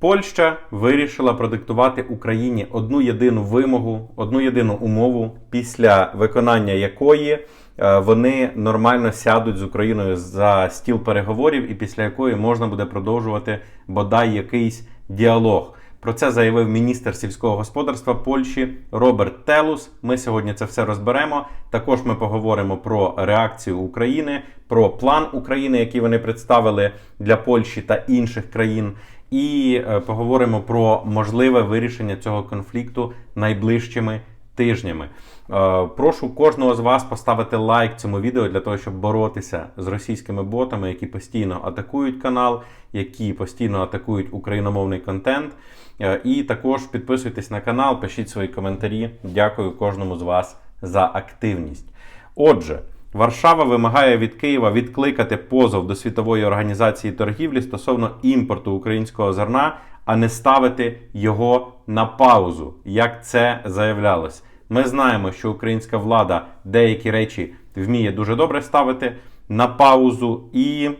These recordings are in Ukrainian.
Польща вирішила продиктувати Україні одну єдину вимогу, одну єдину умову, після виконання якої е, вони нормально сядуть з Україною за стіл переговорів, і після якої можна буде продовжувати бодай якийсь діалог. Про це заявив міністр сільського господарства Польщі Роберт Телус. Ми сьогодні це все розберемо. Також ми поговоримо про реакцію України, про план України, який вони представили для Польщі та інших країн, і е, поговоримо про можливе вирішення цього конфлікту найближчими тижнями. Е, Прошу кожного з вас поставити лайк цьому відео для того, щоб боротися з російськими ботами, які постійно атакують канал, які постійно атакують україномовний контент. Е, І також підписуйтесь на канал, пишіть свої коментарі. Дякую кожному з вас за активність. Отже, Варшава вимагає від Києва відкликати позов до світової організації торгівлі стосовно імпорту українського зерна, а не ставити його на паузу, як це заявлялось. Ми знаємо, що українська влада деякі речі вміє дуже добре ставити на паузу, і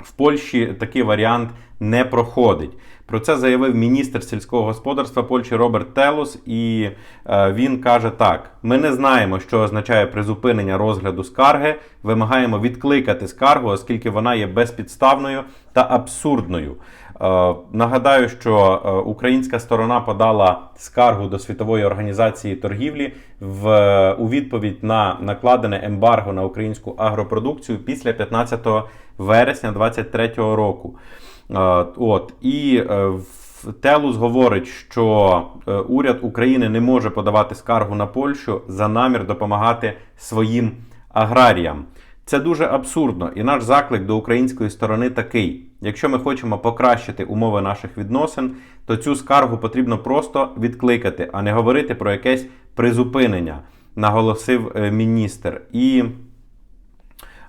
в Польщі такий варіант не проходить. Про це заявив міністр сільського господарства Польщі Роберт Телус, і е, він каже так: ми не знаємо, що означає призупинення розгляду скарги. Вимагаємо відкликати скаргу, оскільки вона є безпідставною та абсурдною. Е, нагадаю, що е, українська сторона подала скаргу до світової організації торгівлі в у відповідь на накладене ембарго на українську агропродукцію після 15 вересня 2023 року. Е, От і е, Телус говорить, що е, уряд України не може подавати скаргу на Польщу за намір допомагати своїм аграріям. Це дуже абсурдно, і наш заклик до української сторони такий: якщо ми хочемо покращити умови наших відносин, то цю скаргу потрібно просто відкликати, а не говорити про якесь призупинення, наголосив е, міністр. І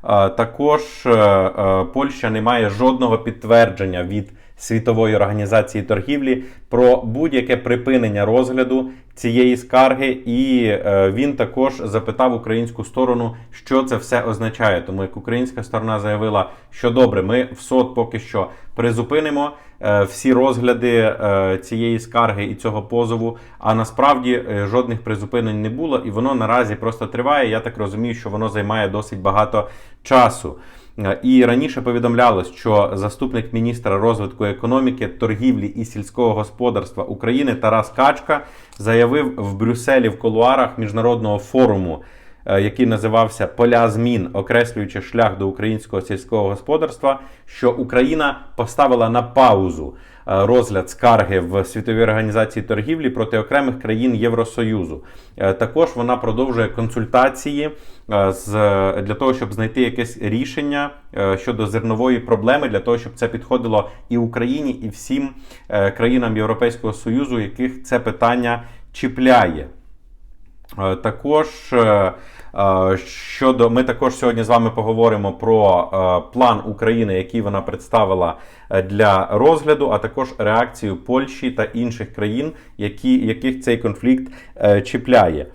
Е, Також е, Польща не має жодного підтвердження від Світової організації торгівлі про будь-яке припинення розгляду цієї скарги, і е, він також запитав українську сторону, що це все означає. Тому як українська сторона заявила, що добре, ми в СОД поки що призупинимо е, всі розгляди е, цієї скарги і цього позову. А насправді жодних призупинень не було, і воно наразі просто триває. Я так розумію, що воно займає досить багато часу. Е, І раніше повідомлялось, що заступник міністра розвитку економіки, торгівлі і сільського господарства України Тарас Качка заявив в Брюсселі в колуарах міжнародного форуму, який називався Поля змін, окреслюючи шлях до українського сільського господарства, що Україна поставила на паузу е, розгляд скарги в світовій організації торгівлі проти окремих країн Євросоюзу. Е, Також вона продовжує консультації е, з для того, щоб знайти якесь рішення е, щодо зернової проблеми, для того, щоб це підходило і Україні, і всім е, країнам Європейського Союзу, яких це питання чіпляє. Е, Також е, е, щодо ми також сьогодні з вами поговоримо про план України, який вона представила для розгляду, а також реакцію Польщі та інших країн, які, яких цей конфлікт чіпляє.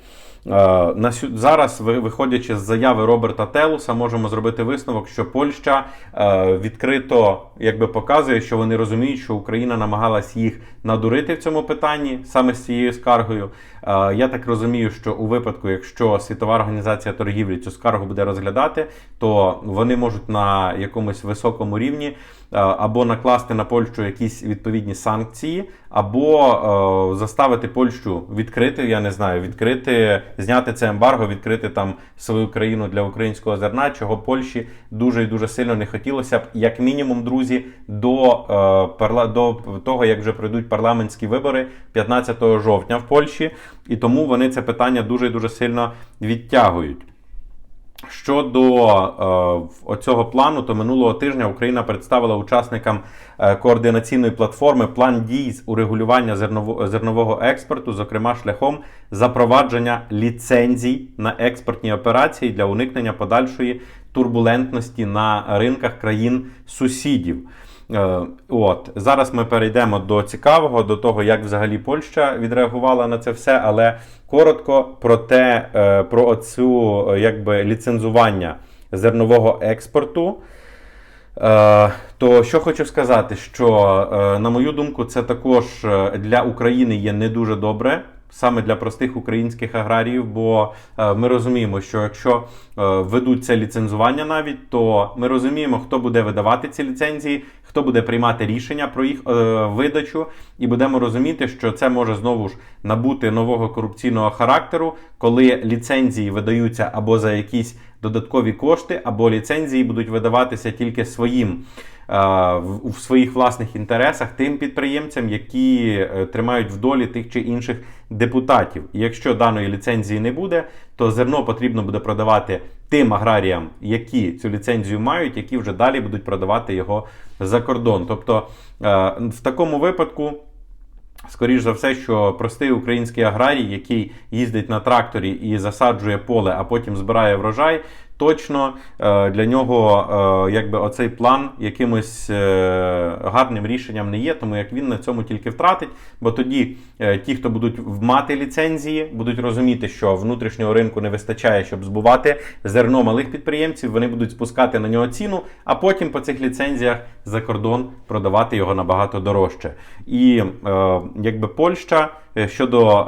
Е, На зараз, ви- виходячи з заяви Роберта Телуса, можемо зробити висновок, що Польща е, відкрито якби показує, що вони розуміють, що Україна намагалась їх надурити в цьому питанні саме з цією скаргою. Е, Я так розумію, що у випадку, якщо світова організація торгівлі цю скаргу буде розглядати, то вони можуть на якомусь високому рівні або накласти на Польщу якісь відповідні санкції, або е, заставити Польщу відкрити, я не знаю, відкрити, зняти це ембарго, відкрити там свою країну для українського зерна, чого Польщі дуже і дуже сильно не хотілося б, як мінімум, друзі, до, е, до того, як вже пройдуть парламентські вибори 15 жовтня в Польщі, і тому вони це питання дуже і дуже сильно відтягують. Щодо е, оцього плану, то минулого тижня Україна представила учасникам е, координаційної платформи план дій з урегулювання зерново, зернового експорту, зокрема шляхом запровадження ліцензій на експортні операції для уникнення подальшої турбулентності на ринках країн сусідів. Е, От зараз ми перейдемо до цікавого, до того, як взагалі Польща відреагувала на це все, але коротко про те, е, про оцю е, якби ліцензування зернового експорту. То що хочу сказати, що на мою думку, це також для України є не дуже добре. Саме для простих українських аграріїв, бо е, ми розуміємо, що якщо ведуться ліцензування навіть, то ми розуміємо, хто буде видавати ці ліцензії, хто буде приймати рішення про їх е, видачу, і будемо розуміти, що це може знову ж набути нового корупційного характеру, коли ліцензії видаються або за якісь додаткові кошти, або ліцензії будуть видаватися тільки своїм. е, В своїх власних інтересах тим підприємцям, які е, тримають в долі тих чи інших депутатів. І якщо даної ліцензії не буде, то зерно потрібно буде продавати тим аграріям, які цю ліцензію мають, які вже далі будуть продавати його за кордон. Тобто е, в такому випадку. Скоріш за все, що простий український аграрій, який їздить на тракторі і засаджує поле, а потім збирає врожай, точно е, для нього е, якби оцей план якимось е, гарним рішенням не є, тому як він на цьому тільки втратить. Бо тоді ті, хто будуть мати ліцензії, будуть розуміти, що внутрішнього ринку не вистачає, щоб збувати зерно малих підприємців. Вони будуть спускати на нього ціну, а потім по цих ліцензіях за кордон продавати його набагато дорожче. І якби Польща щодо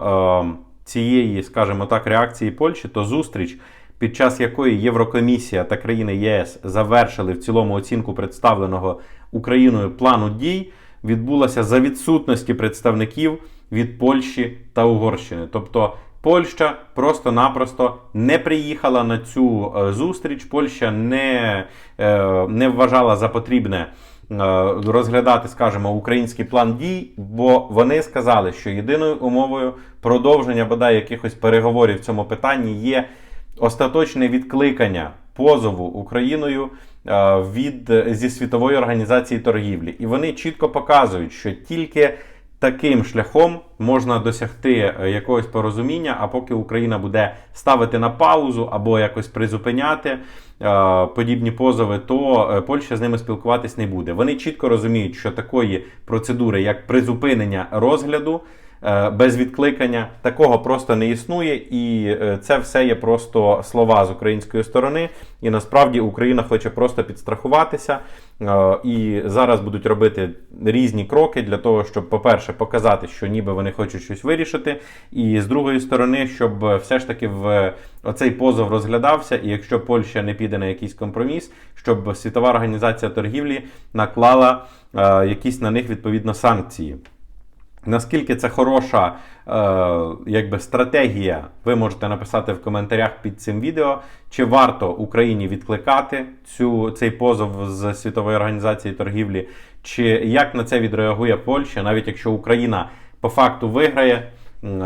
цієї, скажімо так, реакції Польщі, то зустріч. Під час якої Єврокомісія та країни ЄС завершили в цілому оцінку представленого Україною плану дій, відбулася за відсутності представників від Польщі та Угорщини. Тобто Польща просто-напросто не приїхала на цю е, зустріч. Польща не, е, не вважала за потрібне е, розглядати, скажімо, український план дій, бо вони сказали, що єдиною умовою продовження бодай якихось переговорів в цьому питанні є остаточне відкликання позову Україною е, від зі світової організації торгівлі, і вони чітко показують, що тільки таким шляхом можна досягти е, якогось порозуміння. А поки Україна буде ставити на паузу або якось призупиняти е, подібні позови, то Польща з ними спілкуватись не буде. Вони чітко розуміють, що такої процедури, як призупинення розгляду. Е, Без відкликання такого просто не існує, і е, це все є просто слова з української сторони. І насправді Україна хоче просто підстрахуватися. е, І зараз будуть робити різні кроки для того, щоб, по-перше, показати, що ніби вони хочуть щось вирішити. І з другої сторони, щоб все ж таки в оцей позов розглядався, і якщо Польща не піде на якийсь компроміс, щоб світова організація торгівлі наклала е, якісь на них відповідно санкції. Наскільки це хороша е, якби стратегія, ви можете написати в коментарях під цим відео. Чи варто Україні відкликати цю, цей позов з Світової організації торгівлі, чи як на це відреагує Польща, навіть якщо Україна по факту виграє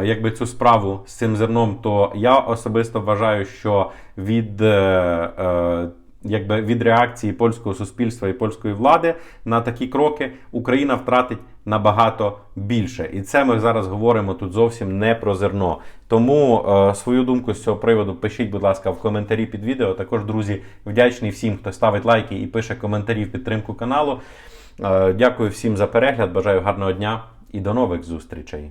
якби цю справу з цим зерном, то я особисто вважаю, що від. Е, е, Якби від реакції польського суспільства і польської влади на такі кроки Україна втратить набагато більше, і це ми зараз говоримо тут зовсім не про зерно. Тому е, свою думку з цього приводу пишіть, будь ласка, в коментарі під відео. Також, друзі, вдячний всім, хто ставить лайки і пише коментарі в підтримку каналу. Е, дякую всім за перегляд. Бажаю гарного дня і до нових зустрічей.